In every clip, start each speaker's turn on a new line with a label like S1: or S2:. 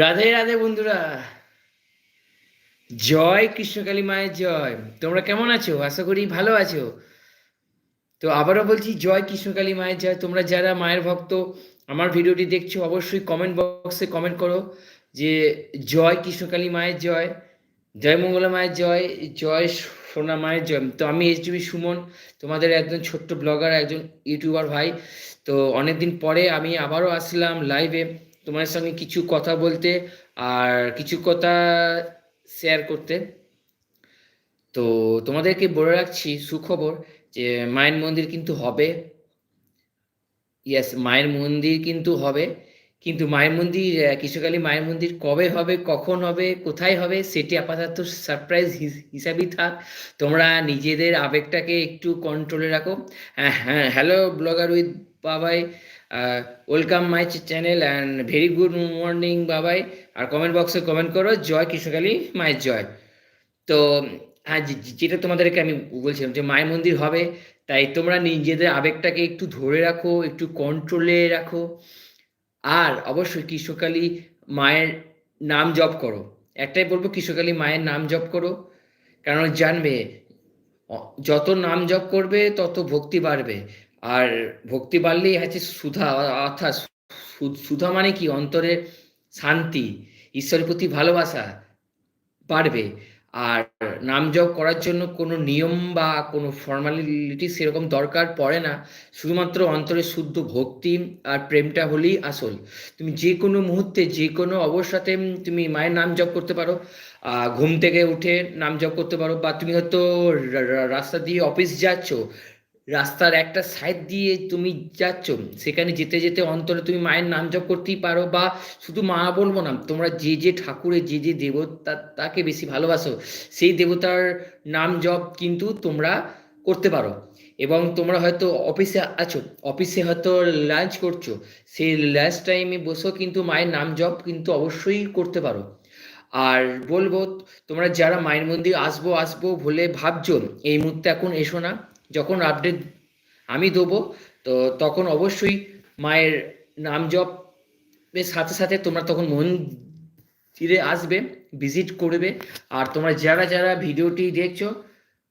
S1: রাধে রাধে বন্ধুরা। জয় কৃষ্ণকালী মায়ের জয়। তোমরা কেমন আছো? আশা করি ভালো আছো। তো আবারও বলছি, জয় কৃষ্ণকালী মায়ের জয়। তোমরা যারা মায়ের ভক্ত, আমার ভিডিওটি দেখছ, অবশ্যই কমেন্ট বক্সে কমেন্ট করো যে, জয় কৃষ্ণকালী মায়ের জয় জয় মঙ্গলা মায়ের জয় জয় সোনা মায়ের জয়। তো আমি এইচ সুমন, তোমাদের একজন ছোট্ট ব্লগার একজন ইউটিউবার ভাই। তো অনেকদিন পরে আমি আবারও আসলাম লাইভে তোমার সঙ্গে কিছু কথা বলতে আর কিছু কথা শেয়ার করতে। তো তোমাদেরকে বলে রাখছি সুখবর যে মায়ের মন্দির কিন্তু হবে। ইয়েস মায়ের মন্দির কিন্তু হবে। কিন্তু মায়ের মন্দির আহ, মায়ের মন্দির কবে হবে কখন হবে কোথায় হবে সেটি আপাতত সারপ্রাইজ হিসাবেই থাক। তোমরা নিজেদের আবেগটাকে একটু কন্ট্রোলে রাখো। হ্যাঁ হ্যাঁ hello blogger with Babai. Welcome my channel and very good morning Babai. R comment বক্সে কমেন্ট করো, জয় কৃষ্ণকালী মায়ের জয়। তো হ্যাঁ যেটা তোমাদেরকে আমি বলছিলাম যে মায়ের মন্দির হবে, তাই তোমরা নিজেদের আবেগটাকে একটু ধরে রাখো, একটু কন্ট্রোলে রাখো। আর অবশ্যই কৃষ্ণকালী মায়ের নাম জপ করো। একটাই বলব, কৃষ্ণকালী মায়ের নাম জপ করো। কারণ জানবে যত নাম জপ করবে, তত ভক্তি বাড়বে। আর ভক্তি বাড়লেই আছে সুধা, অর্থাৎ সুধা মানে কি? অন্তরে শান্তি, ঈশ্বরের প্রতি ভালোবাসা বাড়বে। আর নাম জপ করার জন্য কোনো নিয়ম বা কোনো ফর্মালিটি সেরকম দরকার পড়ে না। শুধুমাত্র অন্তরে শুদ্ধ ভক্তি আর প্রেমটা হলেই আসল। তুমি যে কোনো মুহূর্তে যে কোনো অবস্থাতে তুমি মায়ের নাম জপ করতে পারো ঘুম থেকে উঠে নাম জপ করতে পারো, বা তুমি হয়তো রাস্তা দিয়ে অফিস যাচ্ছ রাস্তার একটা সাইড দিয়ে তুমি যাচ্ছ, সেখানে যেতে যেতে অন্তরে তুমি মায়ের নাম জপ করতেই পারো বা শুধু মা বলব না, তোমরা যে যে ঠাকুরের যে যে দেবতা, তাকে বেশি ভালোবাসো, সেই দেবতার নাম জপ কিন্তু তোমরা করতে পারো। এবং তোমরা হয়তো অফিসে আছো, অফিসে হয়তো লাঞ্চ করছ, সেই লাঞ্চ টাইমে বসেও কিন্তু মায়ের নাম জপ কিন্তু অবশ্যই করতে পারো। আর বলব, তোমরা যারা মায়ের মন্দির আসব আসব বলে ভাবছ, এই মুহূর্তে এখন এসো না। যখন আপডেট আমি দেবো, তো তখন অবশ্যই মায়ের নাম জপের সাথে সাথে তোমরা তখন মন্দিরে আসবে ভিজিট করবে। আর তোমরা যারা যারা ভিডিওটি দেখছ,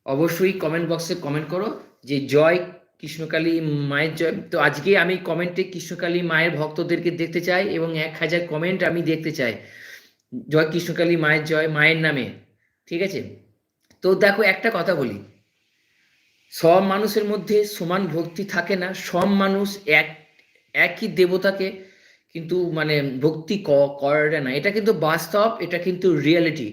S1: অবশ্যই কমেন্ট বক্সে কমেন্ট করো যে জয় কৃষ্ণকালী মায়ের জয়। তো আজকে আমি কমেন্টে কৃষ্ণকালী মায়ের ভক্তদেরকে দেখতে চাই এবং এক হাজার কমেন্ট আমি দেখতে চাই। জয় কৃষ্ণকালী মায়ের জয় মায়ের নামে, ঠিক আছে? তো দেখো একটা কথা বলি। সব মানুষের মধ্যে সমান ভক্তি থাকে না। সব মানুষ এক, একই দেবতাকে কিন্তু মানে ভক্তি করে না। এটা কিন্তু বাস্তব, এটা কিন্তু রিয়ালিটি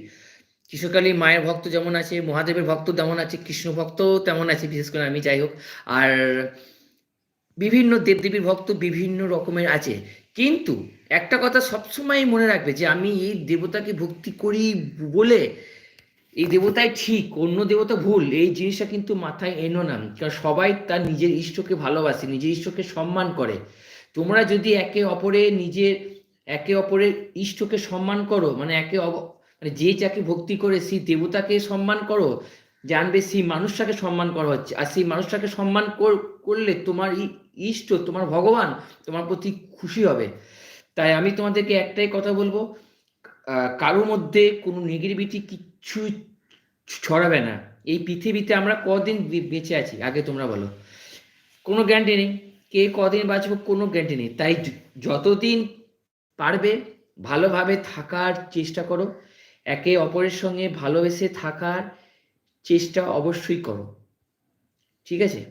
S1: কৃষ্ণকালী মায়ের ভক্ত যেমন আছে, মহাদেবের ভক্ত তেমন আছে, কৃষ্ণ ভক্ত তেমন আছে, বিশেষ করে আমি যাই হোক। আর বিভিন্ন দেবদেবীর ভক্ত বিভিন্ন রকমের আছে। কিন্তু একটা কথা সবসময় মনে রাখবে যে আমি এই দেবতাকে ভক্তি করি বলে এই দেবতাই ঠিক, অন্য দেবতা ভুল, এই জিনিসটা কিন্তু মাথায় এনো না। কারণ সবাই তার নিজের ইষ্টকে ভালোবাসে, নিজের ইষ্টকে সম্মান করে। তোমরা যদি একে অপরে নিজের, একে অপরের ইষ্টকে সম্মান করো মানে একে মানে যে যাকে ভক্তি করে সেই দেবতাকে সম্মান করো, জানবে সেই মানুষটাকে সম্মান করা হচ্ছে। আর সেই মানুষটাকে সম্মান কর- করলে তোমার ইষ্ট, তোমার ভগবান তোমার প্রতি খুশি হবে। তাই আমি তোমাদেরকে একটাই কথা বলব কারোর মধ্যে কোনো নেগেটিভিটি কিচ্ছু ছড়াবে না। এই পৃথিবীতে আমরা কদিন বেঁচে আছি? আগে তোমরা বলো। কোনো গ্যারান্টি নেই। কে কদিন বাঁচবো, কোনো গ্যারান্টি নেই। তাই যতদিন পারবে, ভালোভাবে থাকার চেষ্টা করো। একে অপরের সঙ্গে ভালোবেসে থাকার চেষ্টা অবশ্যই করো। ঠিক আছে?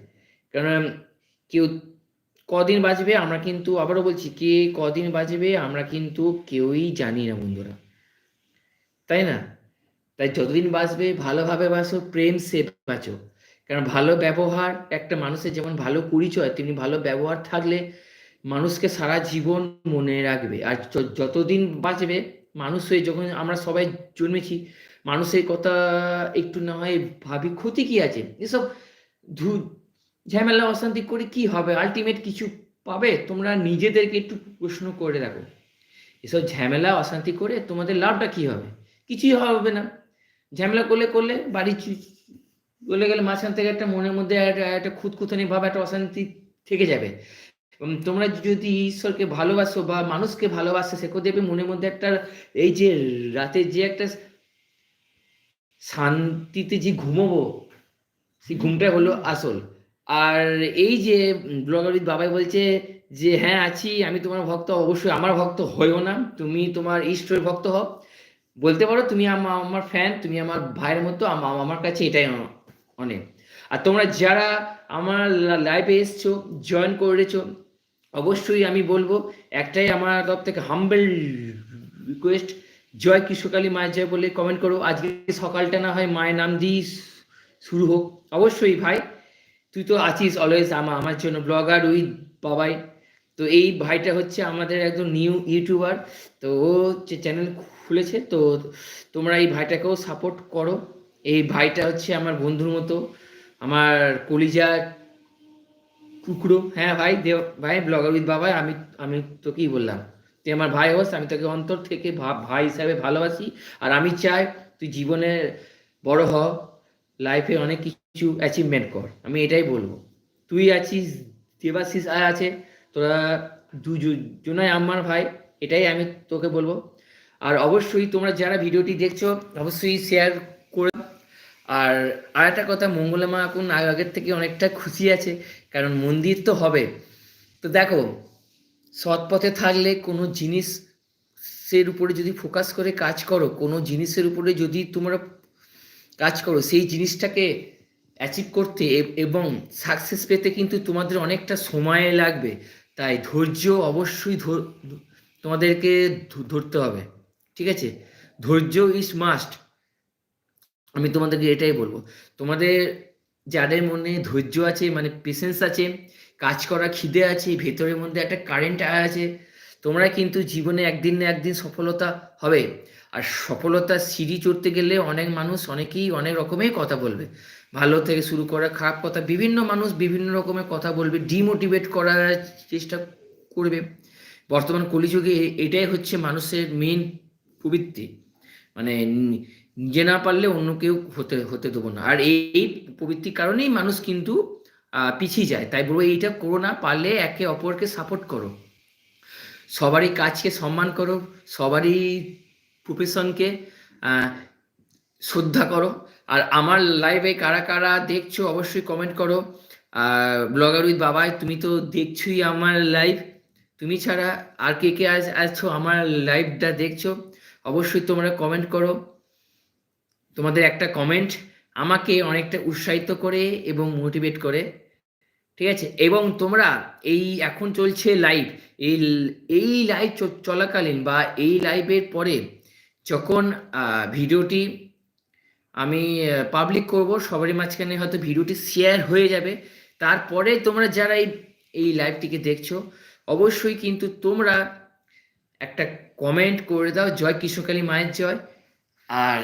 S1: কারণ কেউ কদিন বাঁচবে, আমরা কিন্তু আবারও বলছি, কে কদিন বাঁচবে, আমরা কিন্তু কেউই জানি না বন্ধুরা। তাই না? তাই যতদিন বাঁচবে, ভালোভাবে বাঁচো, প্রেম সে বাঁচো। কারণ ভালো ব্যবহার, একটা মানুষের যেমন ভালো পরিচয়, তেমনি ভালো ব্যবহার থাকলে মানুষকে সারা জীবন মনে রাখবে। আর যতদিন বাঁচবে, মানুষ হয়ে যখন আমরা সবাই জন্মেছি, মানুষের কথা একটু না হয় ভাবি, ক্ষতি কি আছে? এসব ধু, ঝামেলা, অশান্তি করে কি হবে? আলটিমেট কিছু পাবে? তোমরা নিজেদেরকে একটু প্রশ্ন করে দেখো। এসব ঝামেলা, অশান্তি করে তোমাদের লাভটা কি হবে? কিছুই হবে না। ঝামেলা করলে করলে, বাড়ি চলে গেলে মাঝখান থেকে একটা মনের মধ্যে একটা খুঁতখুতানি ভাব, একটা অশান্তি থেকে যাবে। তোমরা যদি ঈশ্বরকে ভালোবাসো বা মানুষকে ভালোবাসো, সে দেখবে মনের মধ্যে একটা, এই যে রাতে যে একটা শান্তিতে যে ঘুমোবো, সেই ঘুমটা হলো আসল। আর এই যে ব্লগারিত বাবাই বলছে যে হ্যাঁ আছি, আমি তোমার ভক্ত, অবশ্যই আমার ভক্ত হইও না। তুমি তোমার ঈশ্বরের ভক্ত হও। বলতে পারো তুমি আমার আমার ফ্যান তুমি আমার ভাইয়ের মতো আম- আমার কাছে এটাই অনেক আর তোমরা যারা আমার লাইফে এসছো জয়েন করেছ, অবশ্যই আমি বলব, একটাই আমার তরফ থেকে হাম্বেল রিকোয়েস্ট জয় কৃষ্ণকালী মায়ের জয় বলে কমেন্ট করো। আজকে সকালটা না হয় মায়ের নাম দিয়ে শুরু হোক। অবশ্যই ভাই, তুই তো আছিস অলওয়েজ আমার আমার জন্য ব্লগার উইথ বাবাই। তো এই ভাইটা হচ্ছে আমাদের একজন নিউ ইউটিউবার তো ও যে চ্যানেল খুলেছে, তো তোমরা এই ভাইটাকেও সাপোর্ট করো। এই ভাইটা হচ্ছে আমার বন্ধুর মতো, আমার কলিজা কুকুরো। হ্যাঁ ভাই, দেও, ভাই ব্লগার উইথ বাবা, আমি আমি তোকেই বললাম। তুই আমার ভাই হোস, আমি তোকে অন্তর থেকে ভাই হিসাবে ভালোবাসি, আর আমি চাই তুই জীবনে বড় হ লাইফে অনেক কিছু অ্যাচিভমেন্ট কর। আমি এটাই বলব। তুই আছিস, দেবাশিস আর আছে তোরা দুজনাই আমার ভাই, এটাই আমি তোকে বলব। আর অবশ্যই তোমরা যারা ভিডিওটি দেখছ, অবশ্যই শেয়ার করে আর আর একটা কথা মঙ্গলা মা এখন আগের থেকে অনেকটা খুশি আছে, কারণ মন্দির তো হবে। তো দেখো, সৎ পথে থাকলে কোনো জিনিস সের উপরে যদি ফোকাস করে কাজ করো, কোনো জিনিসের উপরে যদি তোমরা কাজ করো, সেই জিনিসটাকে অ্যাচিভ করতে এবং সাকসেস পেতে কিন্তু তোমাদের অনেকটা সময় লাগবে। তাই ধৈর্য অবশ্যই তোমাদেরকে ধরতে হবে, ঠিক আছে? ধৈর্য ইজ মাস্ট আমি তোমাদেরকে এটাই বলব। তোমাদের যাদের মনে ধৈর্য আছে মানে পেশেন্স আছে, কাজ করা খিদে আছে, ভেতরের মধ্যে একটা কারেন্ট আছে, তোমরা কিন্তু জীবনে একদিন না একদিন সফলতা হবে। আর সফলতার সিঁড়ি চড়তে গেলে অনেক মানুষ অনেকেই অনেক রকমের কথা বলবে। ভালো থেকে শুরু করে, খারাপ কথা, বিভিন্ন মানুষ বিভিন্ন রকমের কথা বলবে ডিমোটিভেট করার চেষ্টা করবে। বর্তমান কলিযুগে এটাই হচ্ছে মানুষের মেন প্রবৃত্তি। মানে নিজে না পারলে অন্য কেউ হতে হতে দেবো না। আর এই প্রবৃত্তির কারণেই মানুষ কিন্তু পিছিয়ে যায়। তাই বলব, এইটা করো না পারলে একে অপরকে সাপোর্ট করো। সবারই কাজকে সম্মান করো, সবারই প্রফেশনকে শ্রদ্ধা করো। আর আমার লাইভে কারা কারা দেখছ অবশ্যই কমেন্ট করো। ব্লগার উইথ বাবাই, তুমি তো দেখছোই আমার লাইভ তুমি ছাড়া আর কে কে আজ আছো আমার লাইভটা দেখছ, অবশ্যই তোমরা কমেন্ট করো। তোমাদের একটা কমেন্ট আমাকে অনেকটা উৎসাহিত করে এবং মোটিভেট করে। ঠিক আছে? এবং তোমরা এই এখন চলছে লাইভ এই এই লাইভ চলাকালীন বা এই লাইভের পরে যখন ভিডিওটি আমি পাবলিক করব, সবারই মাঝখানে হয়তো ভিডিওটি শেয়ার হয়ে যাবে। তারপরে তোমরা যারা এই এই লাইভটিকে দেখছ, অবশ্যই কিন্তু তোমরা একটা কমেন্ট করে দাও, জয় কৃষ্ণকালী মায়ের জয়। আর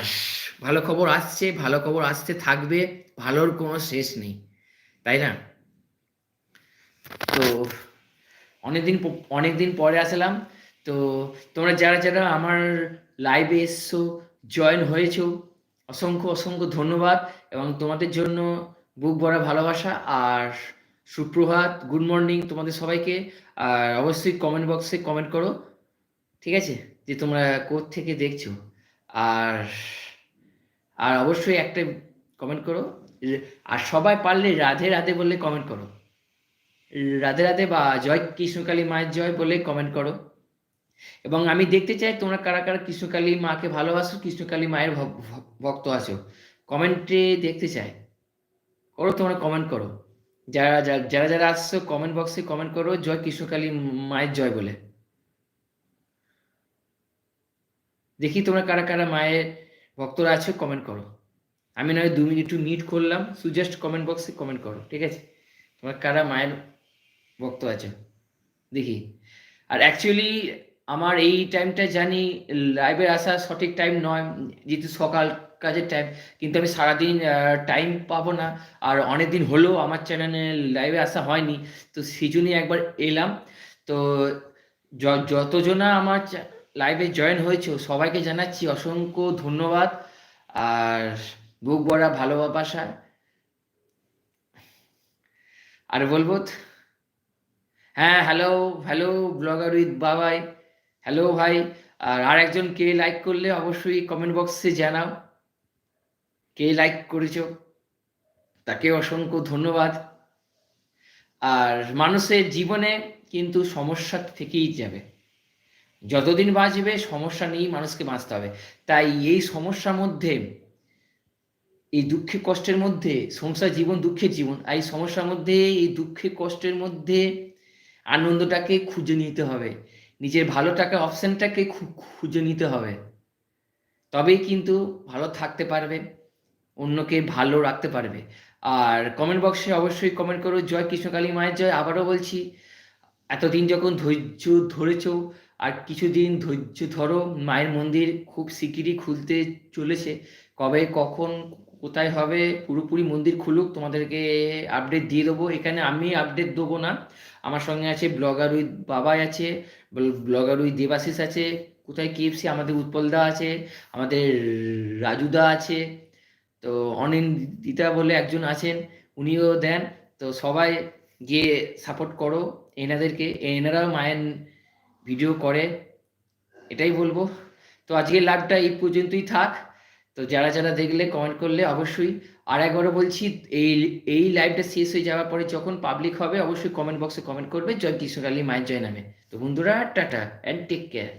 S1: ভালো খবর আসছে, ভালো খবর আসতে থাকবে, ভালোর কোনো শেষ নেই। তাই না? তো অনেকদিন অনেকদিন পরে আসলাম। তো তোমরা যারা যারা আমার লাইভে এসছো জয়েন হয়েছো অসংখ্য অসংখ্য ধন্যবাদ এবং তোমাদের জন্য বুক ভরা ভালোবাসা আর সুপ্রভাত গুড মর্নিং তোমাদের সবাইকে। আর অবশ্যই কমেন্ট বক্সে কমেন্ট করো, ঠিক আছে? যে তোমরা থেকে দেখছ। আর আর অবশ্যই একটা কমেন্ট করো। আর সবাই পারলে রাধে রাধে বললে কমেন্ট করো। রাধে রাধে বা জয় কৃষ্ণকালী মায়ের জয় বলে কমেন্ট করো। এবং আমি দেখতে চাই তোমরা কারা কারা কৃষ্ণকালী মাকে ভালোবাসো, কৃষ্ণকালী মায়ের ভক- ভক- ভক্ত আছো। কমেন্টে দেখতে চাই। করো, তোমরা কমেন্ট করো। যারা যারা যারা আসছো কমেন্ট বক্সে কমেন্ট করো, জয় কৃষ্ণকালী মায়ের জয় বলে। দেখি তোমরা কারা কারা মায়ের ভক্তরা আছো কমেন্ট করো। আমি নয় দু মিনিট একটু মিট করলাম সু জাস্ট কমেন্ট বক্সে কমেন্ট করো, ঠিক আছে? তোমরা কারা মায়ের ভক্ত আছো? দেখি। আর অ্যাকচুয়ালি আমার এই টাইমটা জানি লাইভে আসা সঠিক টাইম নয়, যেহেতু সকাল কাজের টাইম কিন্তু আমি সারাদিন টাইম পাবো না। আর অনেক দিন হলেও আমার চ্যানেলে লাইভে আসা হয়নি, তো সেই জন্যই একবার এলাম। তো যতজনা আমার লাইভে জয়েন হয়েছে, সবাইকে জানাচ্ছি অসংখ্য ধন্যবাদ। আর বুক ভরা ভালোবাসা। আর বলব হ্যাঁ hello hello blogger with Babai hello ভাই। আর আর একজন কে লাইক করলে অবশ্যই কমেন্ট বক্সে জানাও। কে লাইক করেছ? তাকে অসংখ্য ধন্যবাদ। আর মানুষের জীবনে কিন্তু সমস্যা থেকেই যাবে। যতদিন বাঁচবে, সমস্যা নিয়েই মানুষকে বাঁচতে হবে। তাই এই সমস্যার মধ্যে, এই দুঃখে কষ্টের মধ্যে, সংসার জীবন দুঃখের জীবন, আর এই সমস্যার মধ্যে, এই দুঃখে কষ্টের মধ্যে আনন্দটাকে খুঁজে নিতে হবে। নিজের ভালোটাকে অপশানটাকে খুঁজে নিতে হবে। তবেই কিন্তু ভালো থাকতে পারবে, অন্যকে ভালো রাখতে পারবে। আর কমেন্ট বক্সে অবশ্যই কমেন্ট করো, জয় কৃষ্ণকালী মায়ের জয়। আবারও বলছি, এতদিন যখন ধৈর্য ধরেছ আর কিছুদিন ধৈর্য ধরো, মায়ের মন্দির খুব শিগগিরই খুলতে চলেছে। কবে, কখন, কোথায় হবে, পুরোপুরি মন্দির খুলুক, তোমাদেরকে আপডেট দিয়ে দেবো। এখানে আমি আপডেট দেবো না। আমার সঙ্গে আছে ব্লগার উইথ বাবাই আছে। ব্লগার ওই দেবাশিস আছে, কোথায় কেএফসি আমাদের উৎপলদা আছে, আমাদের রাজুদা আছে, তো অনিন্দিতা বলে একজন আছেন, উনিও দেন, তো সবাই গিয়ে সাপোর্ট করো, এনাদেরকে, এনারাও মায়ের ভিডিও করে, এটাই বলব, তো আজকের লাভটা এই পর্যন্তই থাক। তো যারা যারা দেখলে কমেন্ট করলে অবশ্যই আর একবারও বলছি, এই এই লাইভটা শেষ হয়ে যাওয়ার পরে যখন পাবলিক হবে, অবশ্যই কমেন্ট বক্সে কমেন্ট করবে জয় কৃষ্ণকালী মায়ের জয় নামে। তো বন্ধুরা, টাটা অ্যান্ড টেক কেয়ার